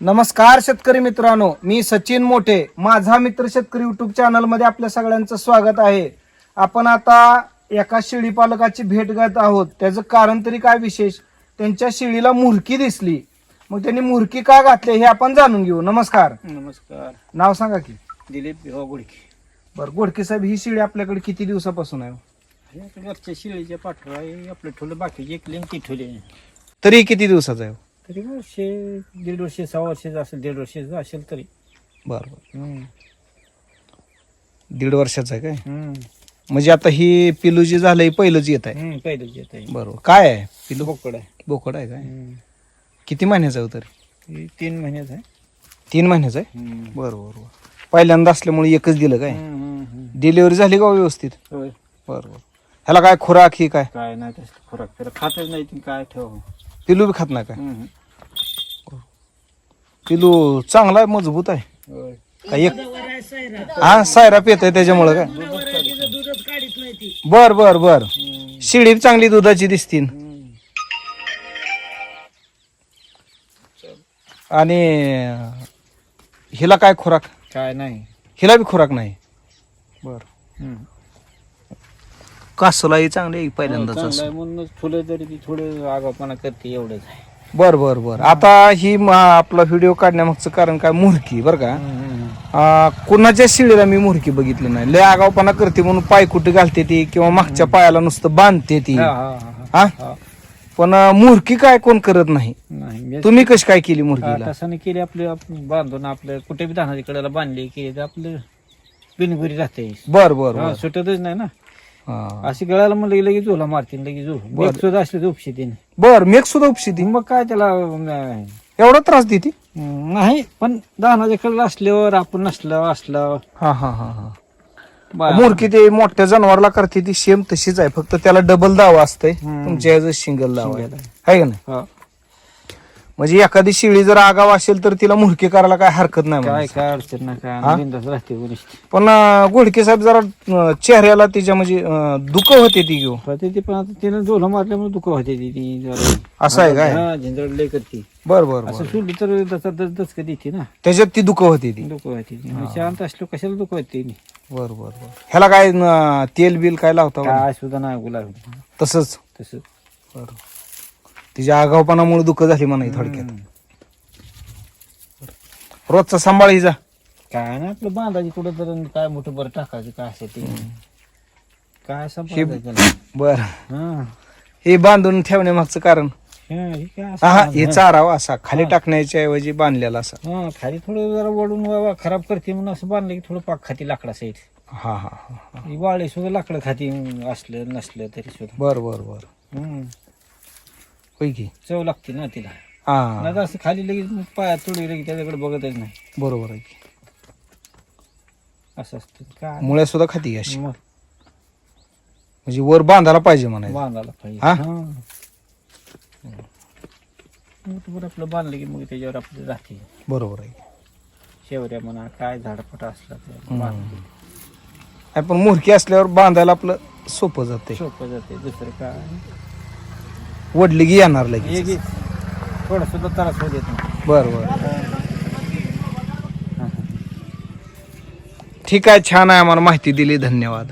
नमस्कार शेतकरी मित्रांनो मी सचिन मोठे. माझा मित्र शेतकरी युट्यूब चॅनलमध्ये आपल्या सगळ्यांचं स्वागत आहे. आपण आता एका शेळी पालकाची भेट घेत आहोत. त्याचं कारण तरी काय विशेष? त्यांच्या शेळीला मुरकी दिसली. मग त्यांनी मुरकी का घातली हे आपण जाणून घेऊ. नमस्कार. नमस्कार. नाव सांगा की. दिलीप गुडके. बरं गोडके साहेब ही शेळी आपल्याकडे किती दिवसापासून आहे? हे घरच्या शिळीच्या पाठवा हे आपलं ठेवलं बाकीचे आणि ती ठेवले. तरी किती दिवसाचा आहे? तरी वर्षे दीड वर्षे सहा वर्षाचं असेल दीड वर्षाचं असेल तरी. बरं बरं. हम्म. दीड वर्षाचा आहे काय? हम्म. म्हणजे आता ही पिलू जी झालंय पहिलंच येत आहे. हम्म, पहिलंच येत आहे. बरोबर. काय आहे पिलू? बोकड आहे. बोकड आहे काय? हम्म. किती महिन्याचं आहे हो तरी? हे तीन महिन्याचं आहे. तीन महिन्याचं आहे? हम्म. बरं बरं बरं. पहिल्यांदा असल्यामुळे एकच दिलं काय? हम्म, हम्म, हम्म. डिलिव्हरी झाली का हो व्यवस्थित? होय. बरं बरं. ह्याला काय खुराक ही काय? काय नाही खुराक तर खातच नाही ती काय ठेव पिलू बी खात नाही काय. पिलू चांगला आहे मजबूत आहे. होय. काय एक हा सायरा पेत आहे त्याच्यामुळं काय? बर बर बर. शिडी बी चांगली दुधाची दिसतील. आणि हिला काय खुराक? काय नाही. हिला बी खुराक नाही. बर. हम्म. कासलाही चांगली आहे हो, पहिल्यांदाच चांगलं असं. आहे म्हणूनच फुलं तरी ती थोडं आगापणा करते एवढंच आहे. बर बर बर. आता ही म- आपला व्हिडिओ काढण्यामागचं कारण काय? मुरकी बर का? आ, कुणाच्या शिडीला मी मुरकी बघितली नाही. लय आगावपणा करते म्हणून पाय कुठे घालते ती किंवा मागच्या पायाला नुसतं बांधते ती. हा, हा, हा, हा. हा. पण अ, मुरकी काय कोण करत नाही? नाही मी- तुम्ही कशी काय केली मुरकीला तसं नाही केली. आपले आपण बांधून आपलं कुठे बी धानाच्या कडेला बांधली तर आपलं बिनगुरी राहते. बर बर. हा, सुटतच नाही ना. अशी गळाला म्हणलं की लगेच झोला मारतील लगेच झोल. बरं. सुद्धा असले तर उपशी तीन बर मेघ सुद्धा उपशी ती मग काय त्याला अं, एवढा त्रास देते? नाही पण धानाच्या कडेला असल्यावर आपण नसलं असलं हा हा हा हा. बा- ते मोठ्या जनावरला करते ती सेम तशीच आहे. फक्त त्याला डबल दावा असतंय. हम्म. तुमच्या सिंगल दावा आहे का नाही? हा. म्हणजे एखादी शिळी जर आगाव असेल तर तिला मुरकी करायला काय हरकत नाही काय म्हणायचं. काय अडचण नाही हा? काय बिंदास राहते उन्हीच. पण अं, गोडके साहेब जरा अं, चेहऱ्याला तिच्या म्हणजे अं, दुःख होते ती घेऊ पण ते- ते पण आता तिनं झोला मारल्यामुळे दुःख होते ती ती जरा. असं आहे काय हा लय करते बर बर असं बर सोडली तर देते ना त्याच्यात ती दुःख होती ती दुःख होते ती. शांत असलो कशाला दुःख होते? बर बर बर ह्याला काय अं, तेल बिल काय लावता का? काय सुद्धा नाही गुलाब तसंच तसं बर तिच्या आगावपणामुळे दुःख झाली म्हणा थोडक्यात. रोजचा सांभाळ हिचा. काय नाही आपलं बांधायची कुठं तर आणि काय मोठं बरं टाकायचं काय असेल ते. काय? बर. हा. हे बांधून ठेवण्यामागचं कारण. हा, हे काय असं हा बांध- हे चारावा असा खाली टाकण्याच्या ऐवजी बांधलेला असा. हा खाली थोडं जरा वडून वा- खराब करते म्हणून असं बांधलं की थोडं पाक खाती लाकडा साईड हा हा हा. ही वाळे सुद्धा लाकडं खाती असलं नसलं तरी सुद्धा. बर बर बर. हम्म. होय की? चव लागते ना तिला. हा. नाही असं खाली लगेच मग पायात तुडली लगेच त्याच्याकडे बघतच नाही. बरोबर आहे की. असं असतं. काय? मुळ्या सुद्धा खाती अशी. मग. म्हणजे वर बांधायला पाहिजे म्हणायचं. बांधायला पाहिजे. हा? हा. मग आपलं बांधलं की मग त्याच्यावर आपलं राहते. बरोबर आहे शेवऱ्या म्हणा काय झाडपट असला ते. बांधते. आपण मुरकी असल्यावर बांधायला आपलं सोपं जाते सोपं जाते दुसरं काय? वडली की येणार लगेच. एक थोडा सुद्धा त्रास होत येत नाही. बर बर. हा, हा. ठीक आहे छान आहे आम्हाला माहिती दिली धन्यवाद.